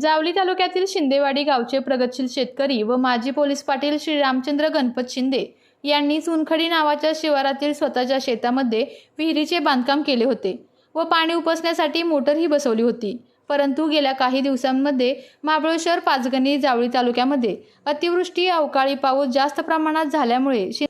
जावली तालुक्यातील शिंदेवाडी गावचे प्रगतशील शेतकरी व माजी पोलीस पाटील श्री रामचंद्र गणपत शिंदे यांनी चुनखडी नावाच्या शिवारातील स्वतःच्या शेतामध्ये विहिरीचे बांधकाम केले होते व पाणी उपसण्यासाठी मोटरही बसवली होती. परंतु गेल्या काही दिवसांमध्ये महाबळेश्वर पाचगणी जावळी तालुक्यामध्ये अतिवृष्टी अवकाळी पाऊस जास्त प्रमाणात झाल्यामुळे शि-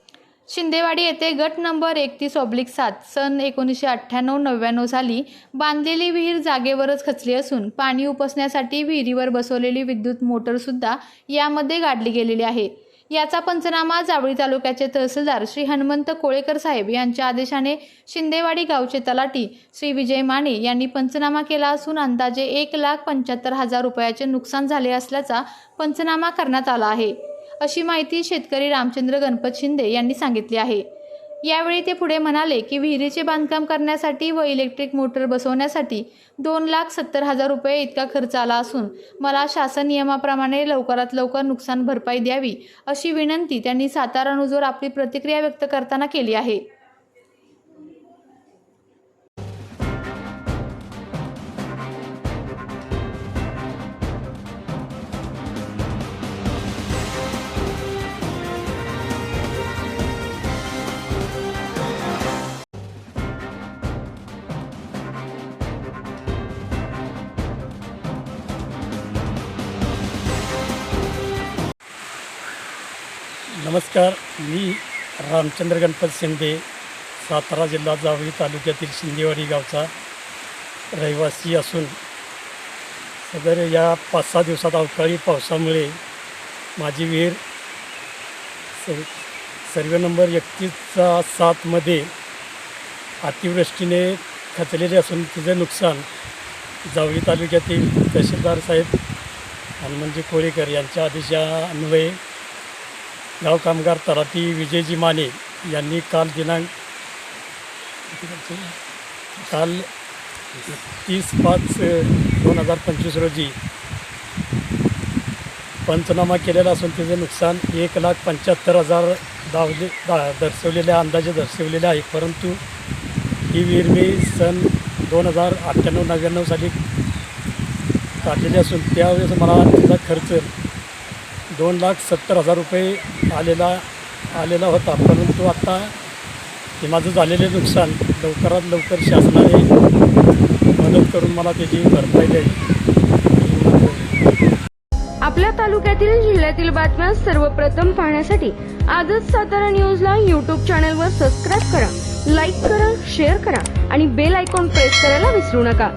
शिंदेवाडी येथे गट नंबर एकतीस ऑब्लिक सात सन एकोणीसशे अठ्ठ्याण्णव नव्याण्णव साली बांधलेली विहीर जागेवरच खचली असून पाणी उपसण्यासाठी विहिरीवर बसवलेली विद्युत मोटरसुद्धा यामध्ये गाडली गेलेली आहे. याचा पंचनामा जावळी तालुक्याचे तहसीलदार श्री हनुमंत कोळेकर साहेब यांच्या आदेशाने शिंदेवाडी गावचे तलाठी श्री विजय माने यांनी पंचनामा केला असून अंदाजे एक लाख पंच्याहत्तर हजार रुपयाचे नुकसान झाले असल्याचा पंचनामा करण्यात आला आहे. अशी माहिती शेतकरी रामचंद्र गणपत शिंदे यांनी सांगितली आहे. यावेळी ते पुढे म्हणाले की विहिरीचे बांधकाम करण्यासाठी व इलेक्ट्रिक मोटर बसवण्यासाठी दोन लाख सत्तर हजार रुपये इतका खर्च आला असून मला शासन नियमाप्रमाणे लवकरात लवकर नुकसान भरपाई द्यावी अशी विनंती त्यांनी सातारा नुजोर आपली प्रतिक्रिया व्यक्त करताना केली आहे. नमस्कार मी रामचंद्र गणपत शिंदे सातारा जिल्हा जावळी तालुक्यातील शिंदेवाडी गावचा रहिवासी असून सदर या पाच सहा दिवसात अवकाळी पावसामुळे माझी विहीर स सर्वे नंबर एकतीसचा सातमध्ये अतिवृष्टीने खचलेले असून तिचे नुकसान जावळी तालुक्यातील तहसीलदार साहेब हनुमानजी कोरेकर यांच्या आदेशान्वये गाव कामगार तलाठी विजयजी माने यांनी काल दिनांक काल तीस पाच दोन हजार पंचवीस रोजी पंचनामा केलेला असून त्याचे नुकसान एक लाख पंच्याहत्तर हजार दावले दा दर्शवलेले अंदाजे दर्शवलेले आहे. परंतु ही विहीर मी सन दोन हजार अठ्ठ्याण्णव नव्याण्णव साली काढलेली असून त्यावेळेस मला त्याचा खर्च दोन लाख सत्तर हजार रुपये आलेला आलेला होता. परंतु आता हे माझं झालेले नुकसान लवकरात लवकर शासनाने मदत करून मला त्याची भरपाई द्यावी आपल्या तालुक्यातील जिल्ह्यातील बातम्या सर्वप्रथम पाहण्यासाठी आजच सातारा न्यूजला यूट्यूब चॅनलवर सबस्क्राईब करा लाईक करा शेअर करा आणि बेल आयकॉन प्रेस करायला विसरू नका.